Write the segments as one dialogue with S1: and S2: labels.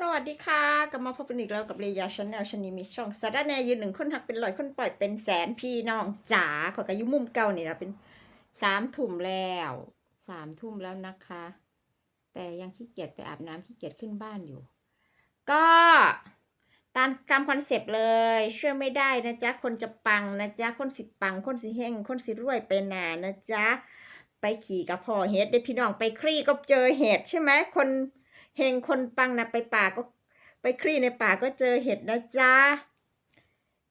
S1: สวัสดีค่ะกลับมาพบกันอีกแล้วกับเรยาชาแนลชนีมีช่องสาระแนยืนหนึ่งคนหักเป็นร้อยคนปล่อยเป็นแสนพี่น้องจ๋าขอกอายุมุมเก่านี่นะเป็นสามทุ่มแล้วสามทุ่มแล้วนะคะ แต่ยังขี้เกียจไปอาบน้ำขี้เกียจขึ้นบ้านอยู่ ก็ตามตามคอนเซปต์เลย ช่วยไม่ได้นะจ๊ะ คนจะปังนะจ๊ะ คนสิปัง คนสิเฮงคนสิรวยไปหนานะจ๊ะ ไปขี่กับพ่อเฮ็ดได้พี่น้องไปคลี่ก็เจอเห็ดใช่ไหมคน เฮงคนปังนะไปป่าก็ไปคลี่ในป่าก็เจอเห็ดนะจ๊ะ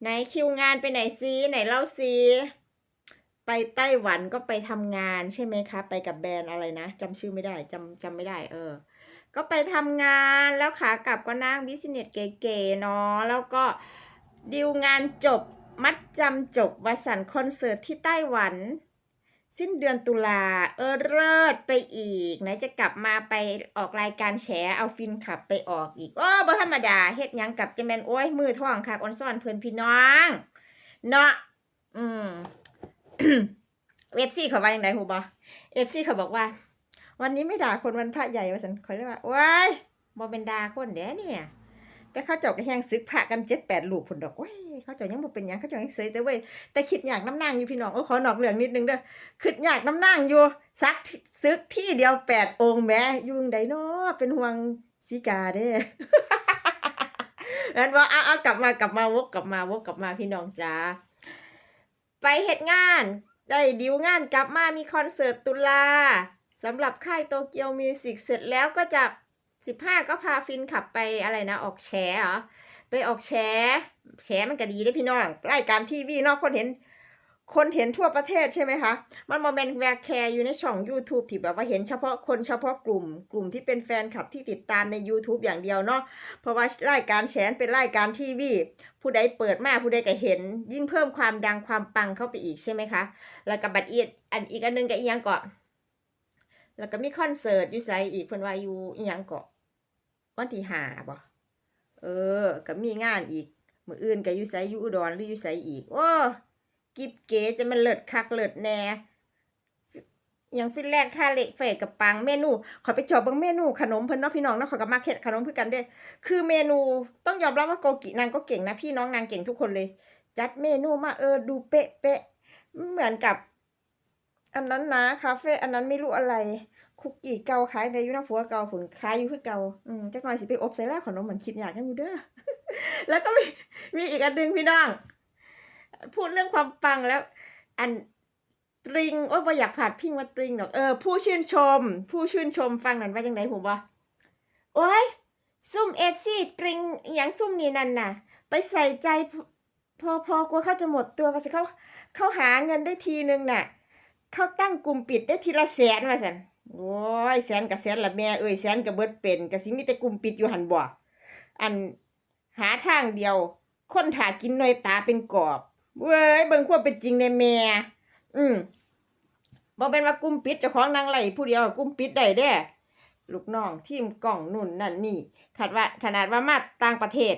S1: ไหนคิวงานไปไหนซิไหนเล่าซิไปไต้หวันก็ไปทำงานใช่ไหมคะ ไปกับแบรนด์อะไรนะจำชื่อไม่ได้จำจำไม่ได้เออ ก็ไปทำงานแล้วขากลับก็นั่งบิสเนสเก๋ๆเนาะแล้วก็ดีลงานจบมัดจำจบวสันต์คอนเสิร์ตที่ไต้หวัน สิ้นเดือนตุลาเออเลิศไปอีกไหนจะกลับมาไปออกรายการแฉเอาฟินขับไปออกอีกโอ้บ่ธรรมดาเฮ็ดยังกับจะแมนโอ้ยมือท่องค่ะออนซ่อนเพื่อนพี่น้องเนาะอืมเอฟซีเขาว่าอย่างไรหูบอเอฟซีเขาบอกว่า วันนี้ไม่ด่าคนวันพระใหญ่ว่าสันคอยเลยกว่าว้ายบ่เป็นด่าคนเด้เนี่ย แต่เขาเจ้าก็แหงซึกพระกันเจ็ดแปดลูกผลดอกเว้ยเขาเจ้ายังบ่เป็นหยังเขาเจ้ายังเสยแต่เว้ยแต่คิดอยากน้ำนางอยู่พี่น้องโอ้ขอนอกเรื่องนิดนึงเด้อคิดอยากน้ำนางอยู่ซักซึกที่เดียวแปดองค์แม้อยู่งใดเนาะเป็นห่วงสีกาเด้งั้นว่าเอาเอากลับมากลับมาวกกลับมาวกกลับมาพี่น้องจ้าไปเฮ็ดงาน ได้ดิวงานกลับมามีคอนเสิร์ตตุลาสำหรับค่ายโตเกียวมิวสิกเสร็จแล้วก็จะ สิบห้าก็พาฟินขับไปอะไรนะ ออกแฉเหรอ ไปออกแฉแฉมันก็ดีได้พี่น้องรายการทีวีนอกคนเห็น คนเห็นทั่วประเทศใช่ไหมคะ มันโมเมนต์แวร์แคร์อยู่ในช่อง YouTube ที่แบบว่าเห็นเฉพาะคนเฉพาะกลุ่ม กลุ่มที่เป็นแฟนคลับที่ติดตามใน YouTube อย่างเดียวเนาะเพราะว่ารายการแฉเป็นรายการทีวีผู้ใดเปิดมาผู้ใดก็เห็น ยิ่งเพิ่มความดังความปังเข้าไปอีกใช่ไหมคะ แล้วก็บัดอีกอันอีกอันหนึงก็อีหยังเกาะแล้วก็มีคอนเสิร์ตอยู่ไสอีกเพิ่นว่าอยู่อีหยังเกาะ วันที่หาบ่เออก็มีงานอีก มืออื่นก็อยู่ไสอยู่อุดรหรืออยู่ไสอีก โอ้กิบเก๋จะมันเลิศคักเลิศแน่อหยังฟินแลนด์ค่าเละเฟกกับปังเมนูขอไปจอบบิ่งเมนูขนมเพิ่นเนาะพี่น้องเนาะขอยก็มักเฮ็ดขนมคือกันด้วยคือเมนูต้องยอมรับว่าโกกินางก็เก่งนะพี่น้องนางเก่งทุกคนเลย จัดเมนูมาเออดูเป๊ะเป๊ะเหมือนกับ อันนั้นนะคาเฟ่อันนั้นไม่รู้อะไร คุกกี้เก่าขายแต่ยู่นะผัวเก่าผลขายอยู่คือเก่าอืมจักหน่อยสิไปอบใส่ล่าขนมเหมือนคิดอยากกันอยู่เด้อแล้วก็มีมีอีกอันหนึงพี่น้อง พูดเรื่องความปังแล้ว อันตริงโอ้ยบ่อยากผาดพิงว่าตริงหรอกเออผู้ชื่นชม ผู้ชื่นชมฟังนั่นว่าจังไดหูบ่โอ้ยซุ่มเอฟซีตริงอย่างซุ่มนี่นั่นน่ะ ไปใส่ใจพอพอกลัวเขาจะหมดตัวว่าสิเขาเขาหาเงินได้ทีนึงน่ะ เขาตั้งกลุ่มปิดได้ทีละแสนว่าสันโอ้ยแสนกับแสนละแม่เอ้ยแสนกับเบิดเป็นกับสิมีแต่กลุ่มปิดอยู่หันบ่อันหาทางเดียว คนถากินหน่อยตาเป็นกรอบเว้ยเบิ่งควาเป็นจริงในแม่อืมบ่เป็นว่ากลุ่มปิดเจ้าของนางไหลผู้เดียวกลุ่มปิดได้เด้ลูกน้องทีมกล่องนู่นนั่นนี่ขนาดว่าขนาดว่ามาต่างประเทศ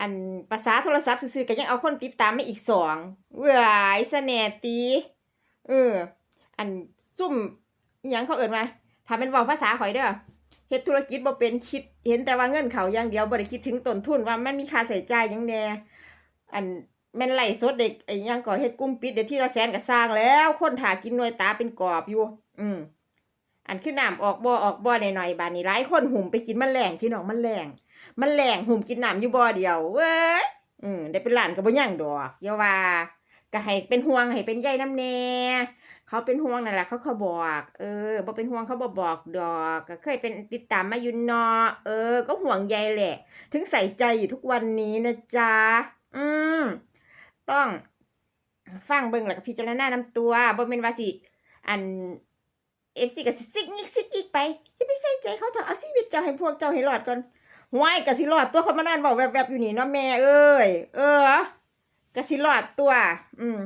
S1: อันภาษาโทรศัพท์ซื่อๆก็ยังเอาคนติดตามมาอีกสองเว้ยเสน่ตีเออ อันซุ่มยังเขาเอิ้นว่าถ้าเป็นเว้าภาษาข่อยเด้อเฮ็ดธุรกิจบ่เป็นคิดเห็นแต่ว่าเงินเขาอย่างเดียวบ่ได้คิดถึงต้นทุนว่ามันมีค่าใช้จ่ายยังแน่อันแม่นไล่สดเด็กไอ้ยังก็เฮ็ดกลุ่มปิดเดี๋ยวที่ละแสนก็สร้างแล้ว คนถากินหน่วยตาเป็นกรอบอยู่ อืมอันขึ้นน้ำออกบ่อออกบ่อหน่อยๆบานนี้หลายคนหุ่มไปกินมันแรงพี่น้องมันแรงมันแรงหุ่มกินน้ำอยู่บ่อเดียวเว้ยอืมได้เป็นหลานก็บ่ย่างดอกอย่าว่าก็ให้เป็นห่วงให้เป็นใยน้ำแน่ เขาเป็นห่วงนั่นแหละเขาเขาบอก เออบ่เป็นห่วงเขาบ่บอกดอกก็เคยเป็นติดตามมาอยู่นาะเออ ก็ห่วงใยแหละ ถึงใส่ใจอยู่ทุกวันนี้นะจ๊ะอืมต้องฟังเบิ่งแล้วก็พิจารณานํตัวบ่แม่นว่าสิอันเอฟซีก็สิซิกยิกซิกยิกไปอย่าไปใส่ใจเขาเถอะเอาชีวิตเจ้าให้พวกเจ้าให้รอดก่อนห้วยก็สิรอดตัวคนมานั่นบอกแวบๆอยู่นี่เนาะแม่เอ้ยเออก็สิรอดตัว อืม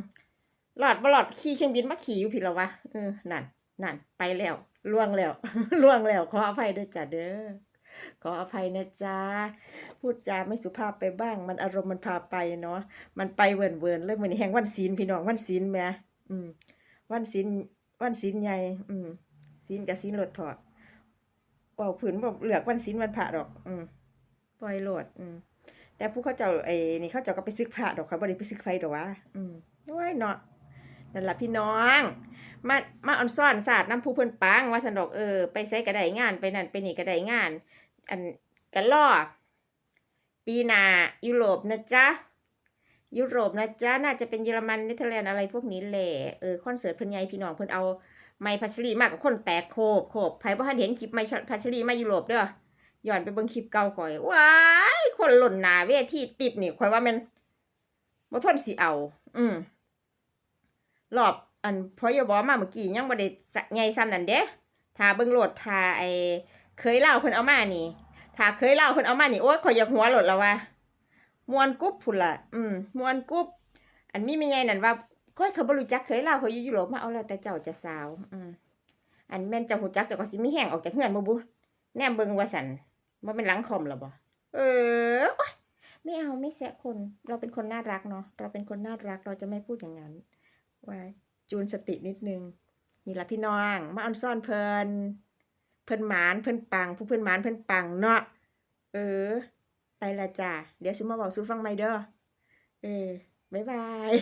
S1: รอดบ่รอดขี่เครื่องบินมาขี่อยู่ผิดแล้ววะเออนั่นนั่นไปแล้วล่วงแล้วล่วงแล้วขออภัยด้วยจ้ะเด้อขออภัยนะจ๊ะพูดจาไม่สุภาพไปบ้าง มันอารมณ์มันพาไปเนาะมันไปเวินเวินเลยเหมือนี้แห่งวันศีลพี่น้องวันศีลแม่อืม วันศีลวันศีลใหญ่อืมศีลกับศีลลดถอดเป่าผืนบอกเหลือกวันศีลวันพระดอก อืมปล่อยโหลด อืมแต่ผู้เขาเจ้าไอ้นี่เขาเจ้าก็ไปซึกพระดอกเขาบ่ได้ไปซึกไฟดอกวะอืมโอ้ยเนาะ นั่นละพี่น้อง มามาออนซ่อนศาสตร์น้ำผู้เพิ่นปังว่าซั่นดอกเออไปไสก็ไดงานไปนั่นไปนี่ก็ไดงาน อันกันรอปีหน้ายุโรปนะจ๊ะยุโรปนะจ๊ะน่าจะเป็นเยอรมันเนเธอร์แลนด์อะไรพวกนี้แหละเออคอนเสิร์ตเพิ่นใหญ่พี่น้องเพิ่นเอาไมค์พัชรีมากกว่าคนแตกโคบโคบไผบ่ทันเห็นคลิปไมค์พัชรีมายุโรปเด้อย้อนไปเบิ่งคลิปเก่าข่อยว้ายคนหล่นหน้าเวทีติบนี่ข่อยว่ามันบ่ทนสิเอา อืม รอบอันพอยบอมาเมื่อกี้ยังบ่ได้ใหญ่ซ้ำนั่นเด้ถ้าเบิ่งโหลดถ้าไอ้เคยเล่าเพิ่นเอามานี่ถ้าเคยเล่าเพิ่นเอามานี่โอ๊ยข่อยอยากหัวโหลดแล้วว่ามวนกุ๊บพุ่นละอืมมวนกุ๊บอันมีแม่ใหญ่นั่นว่าก้อยเขาบ่รู้จักเคยเล่าเขาอยู่ยุโรปมาเอาแล้วแต่เจ้าจะสาว อืมอันแม่นเจ้าฮู้จักเจ้าก็สิมีแห้งออกจากเฮือนบ่บุแนมเบิ่งว่าซั่นบ่เป็นหลังคอมหรอบ่เออไม่เอาไม่แซะคน เราเป็นคนน่ารักเนาะเราเป็นคนน่ารักเราจะไม่พูดอย่างนั้น ว่าจูนสตินิดนึง นี่ละพี่น้อง มาออนซ่อนเพลินเพิ่นหมานเพิ่นปัง ผู้เพิ่นหมานเพิ่นปังเนาะเออ ไปละจ้ะเดี๋ยวซิมาบอกซูฟังใหม่เด้อเออบ๊ายบาย